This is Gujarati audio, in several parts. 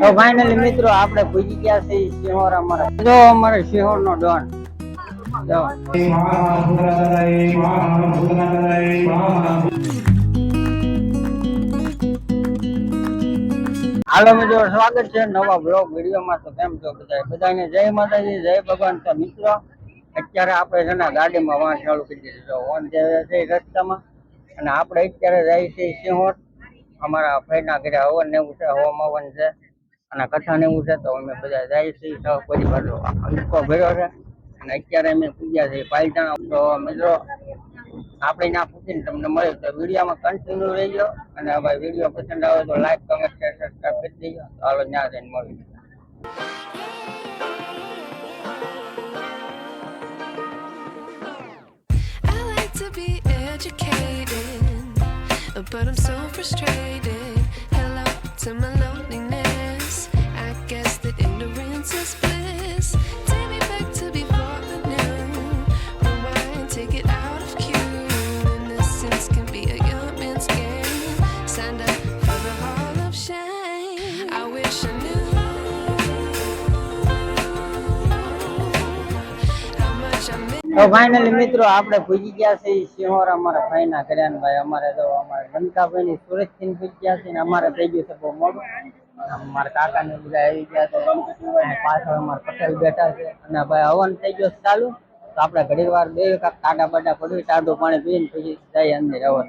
તો ફાઇનલી મિત્રો આપણે પૂજી ગયા છે સિંહોર અમારા. જો અમારે સિંહોર નો ડોન હાલો મિત્રો, સ્વાગત છે નવા બ્લોગ વિડીયોમાં. તો કેમ છો બધા બધાને જય માતાજી, જય ભગવાન. તો મિત્રો, અત્યારે આપણે છે ને ગાડીમાં વાંસ ચાલુ કરી દીધું ઓન જાય છે રસ્તામાં. અને આપણે અત્યારે જાય છે સિંહોર. અમારા ભાઈના ઘરે હવન ને એવું છે હવમ હવન છે. અને કથા ને એવું છે તો અમે બધા જાય છીએ સહ પરિવાર અંકો ભર્યો છે અને અત્યારે અમે પૂજ્યા છે પાલટાણા તો મિત્રો આપણે ના પૂછીને તમને મળે તો વિડીયોમાં કન્ટિન્યુ રહેજો અને હવે વીડિયો પસંદ આવે તો લાઈક કમેન્ટ શેર સબસ્ક્રાઈબ કરી દેજો હાલો ત્યાં જઈને educated, but I'm so frustrated. Hello to my loneliness. તો મિત્રો આપણે પૂજી ગયા છે સિંહોર, અમારા ભાઈના ઘરે અને ભાઈ, અમારે તો અમારા ગમતાભાઈ ની સુરતથી પૂજી ગયા છે અમારે થઈ ગયું છે બહુ મોડું. અમારા કાકા ને બધા આવી ગયા છે પાછળ અમારા પટેલ બેઠા છે. અને ભાઈ હવન થઈ ગયો ચાલુ. તો આપણે ઘડી વાર બે કાંક કાડા પડવી પડી ટાઢું પાણી પીને પછી જઈ અંદર હવન.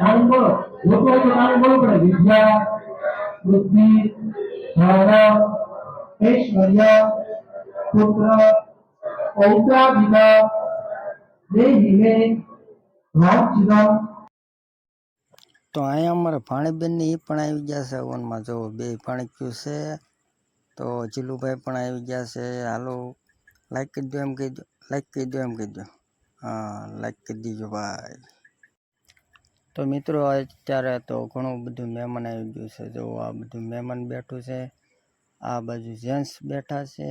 કામ બોલો લોકો હોય તો બોલવું પડે. વિદ્યા બુદ્ધિ ધન ઐશ્વર્ય, પુત્ર ઔદ્રાધિકા દેહિને રાજ્યમ તો અહીંયા અમારા ભાણીબેનને એ પણ આવી ગયા છે હવનમાં જો બે ભાણક્યું છે. તો જીલુભાઈ પણ આવી ગયા છે. હાલો લાઈક કરી દો એમ કહી દો. લાઈક કરી દો એમ કહી દો. હા લાઈક કરી દીજો ભાઈ. તો મિત્રો, અત્યારે તો ઘણું બધું મહેમાન આવી ગયું છે. જો આ બધું મહેમાન બેઠું છે, આ બાજુ જેન્ટ્સ બેઠા છે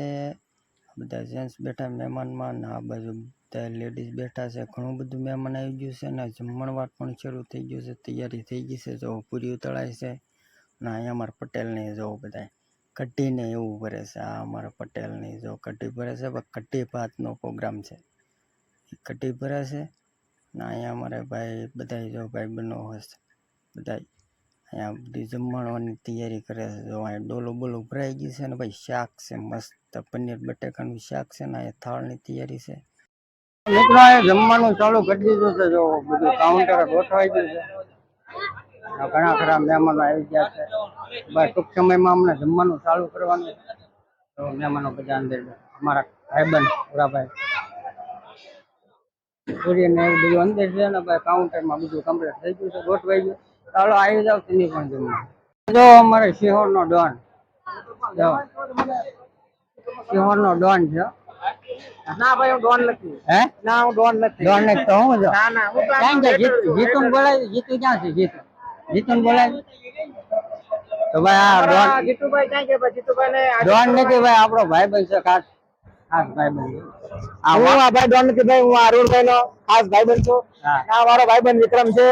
બધા જેન્ટ્સ બેઠા મહેમાનમાં ને આ બાજુ બધા લેડીઝ બેઠા છે. ઘણું બધું મહેમાન આવી ગયું છે ને જમણવાર પણ શરૂ થઈ ગયું છે, તૈયારી થઈ ગઈ છે. જો પૂરી ઉતળાય છે ને અહીંયા અમારા પટેલને જો બધા કઢીને એવું ભરે છે. આ અમારા પટેલની જો કઢી ભરે છે, પણ કઢી ભાતનો પ્રોગ્રામ છે. કઢી ભરે છે ને અહીંયા અમારે ભાઈ બધા જો ભાઈ બનો હશે બધા અહીંયા બધી જમણવાની તૈયારી કરે છે. જો અહીંયા ડોલો બોલો ભરાઈ ગઈ છે ને ભાઈ શાક છે, મસ્ત પનીર બટેકાનું શાક છે ને અહીંયા થાળની તૈયારી છે. મિત્રો આ જમવાનું ચાલુ કરી દીધું છે, જો બધું કાઉન્ટર ગોઠવાઈ ગયું છે. ઘણા ખરા મહેમાનો આવી ગયા છે. બસ ટૂંક સમયમાં અમને જમવાનું ચાલુ કરવાનું. તો મહેમાનો બધા અંદર, અમારા ભાઈબંધ ભોળાભાઈ સૂર્ય ને એવું બધું અંદર છે ને ભાઈ કાઉન્ટરમાં બધું કમ્પ્લીટ થઈ ગયું છે. ગોઠવાઈ ગયું. ચાલો આવી જાવ તમે પણ જમવા. જો અમારે સિંહોરનો ડોન જો. સિંહોરનો ડોન છે. ના ભાઈ હું ડોન નથી. હે? ના હું ડોન નથી. ડોન ને તો હું જો. ના ના હું છે જીતુન બોલાય જીતુ ક્યાં છે? જીતુ. જીતુન બોલાય તો ભાઈ આ ડોન જીતુભાઈ ક્યાં ગયા? જીતુભાઈ ને ડોન નથી ભાઈ આપણો છે ખાસ. ભાઈબંધ આ હું આ ભાઈ ડોન નથી ભાઈ હું અરુણભાઈ નો ખાસ ભાઈબંધ છું. આ મારો ભાઈબંધ વિક્રમ છે.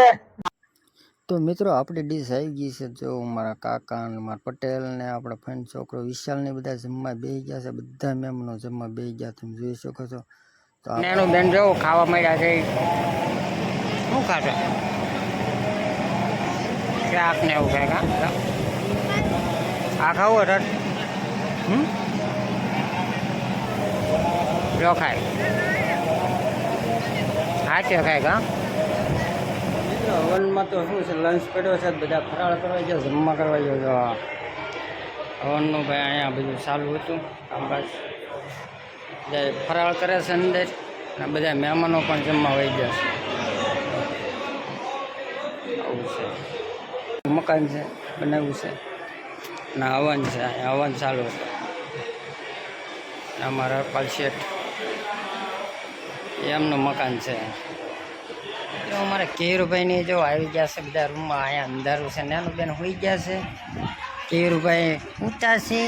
તો મિત્રો આપણી ડીશ આવી ગઈ છે જો મારા કાકા ને મારા પટેલ ને આપણા ફ્રેન્ડ છોકરો વિશાલ ને બધા જમવા બેસી ગયા છે. બધા મેમનો જમવા બેસી ગયા. તમે જોઈ શકો છો. તો એનું બેન જો ખાવા મળ્યા છે. શું ખાશે? શાક ને એવું છે આ ખાવું રસ હમ? જો ખાય હા તે ખાય કા હવનમાં તો શું છે લંચ પડ્યો છે, બધા ફરાળ કરવા ગયા, જમવા કરવા ગયો હવનનું ભાઈ અહીંયા બધું ચાલુ હતું, કામકાજ. બધા ફરાળ કરે છે અંદર અને બધા મહેમાનો પણ જમવા વહી ગયા છે. આવું છે. મકાન છે, બનાવ્યું છે. ના હવન છે, હવન ચાલુ હતું અમારા શેઠ. એમનું મકાન છે. તો અમારા કેરુભાઈની જો આવી ગયા છે બધા રૂમમાં, અહીંયા અંધારું છે નાનું બેન હોઈ ગયા છે. કેરુભાઈ ઊંચા છે,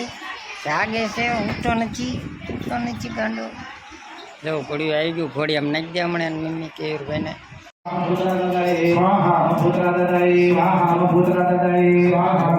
જાગે છે, ઊંચો નથી ઊંચો નથી ગાંડો. જો ઘોડિયું આવી ગયું ઘોડી આમ નાખી દે હમણાં મમ્મી કેરુભાઈને. સ્વાહા ભૂતરાદાય સ્વાહા ભૂતરાદાય સ્વાહા ભૂતરાદાય સ્વાહા ભૂતરાદાય સ્વાહા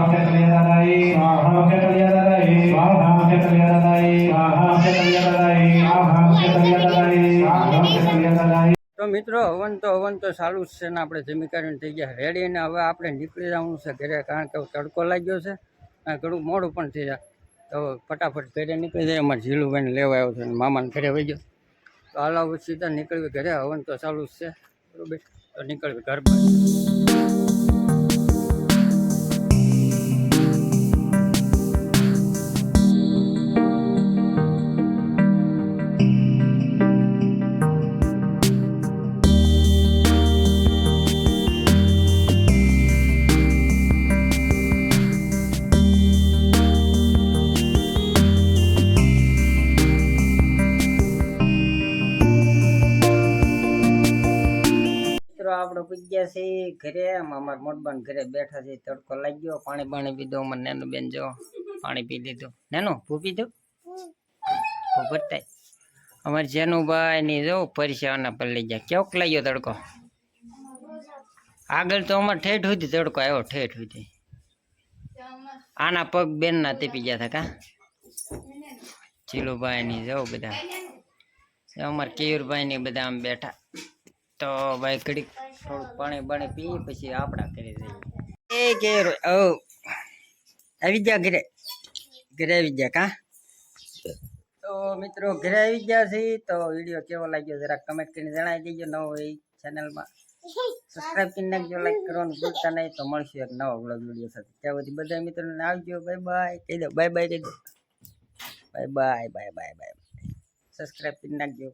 स्वाहा क्षत्रियादाय स्वाहा क्षत्रियादाय स्वाहा क्षत्रियादाय स्वाहा क्षत्रियादाय स्वाहा क्षत्रियादाय તો મિત્રો હવન તો હવન તો ચાલુ જ છે ને આપણે જમી કરીને થઈ ગયા રેડી ને હવે આપણે નીકળી જવાનું છે ઘરે કારણ કે તડકો લાગ્યો છે અને ઘણું મોડું પણ થઈ જાય તો ફટાફટ ઘરે નીકળી જાય અમારે ઝીલુભાઈને લેવા આવ્યો છે અને મામાને ઘરે વહી ગયો તો હાલો હવે સીધા નીકળવી ઘરે હવન તો ચાલુ જ છે બરોબર તો નીકળવી ઘર બાજુ આપણે છે, ઘરે અમારા મોટબાન ઘરે બેઠા છે, તડકો લાગ્યો પાણી પાણી પીધો, અમારે નેનું બેન જો પાણી પી લીધું. નેનું, ભૂ પીધું? ભૂ ભરતાય. અમારે જેનુભાઈ ની જો પરિસેવાના પર લઈ ગયા. કેવોક લાગ્યો તડકો? આગળ તો અમારે ઠેઠ સુધી તડકો આવ્યો, ઠેઠ સુધી. આના પગ બેન ના તેપી ગયા હતા ચીલુભાઈ ની જો બધા. અમારે કેયુરભાઈ ની બધા આમ બેઠા. તો ભાઈ ઘડીક થોડુંક પાણી બાણી પી, પછી આપણા ઘરે જઈએ. એ કે ઓ, આવી ગયા ઘરે. ઘરે આવી ગયા કા? તો મિત્રો, ઘરે આવી ગયા છે, તો વીડિયો કેવો લાગ્યો જરા કમેન્ટ કરીને જણાવી દેજો. નવો હોય ચેનલમાં સબસ્ક્રાઇબ કરી નાખજો લાઈક કરવાનું ભૂલતા નહીં. તો મળશું એક નવો બ્લોગ વીડિયો સાથે. ત્યાં બધી બધા મિત્રોને આવજો. બાય બાય કહી દો. બાય બાય કહી દો. Bye bye bye bye bye subscribe કરી નાખજો.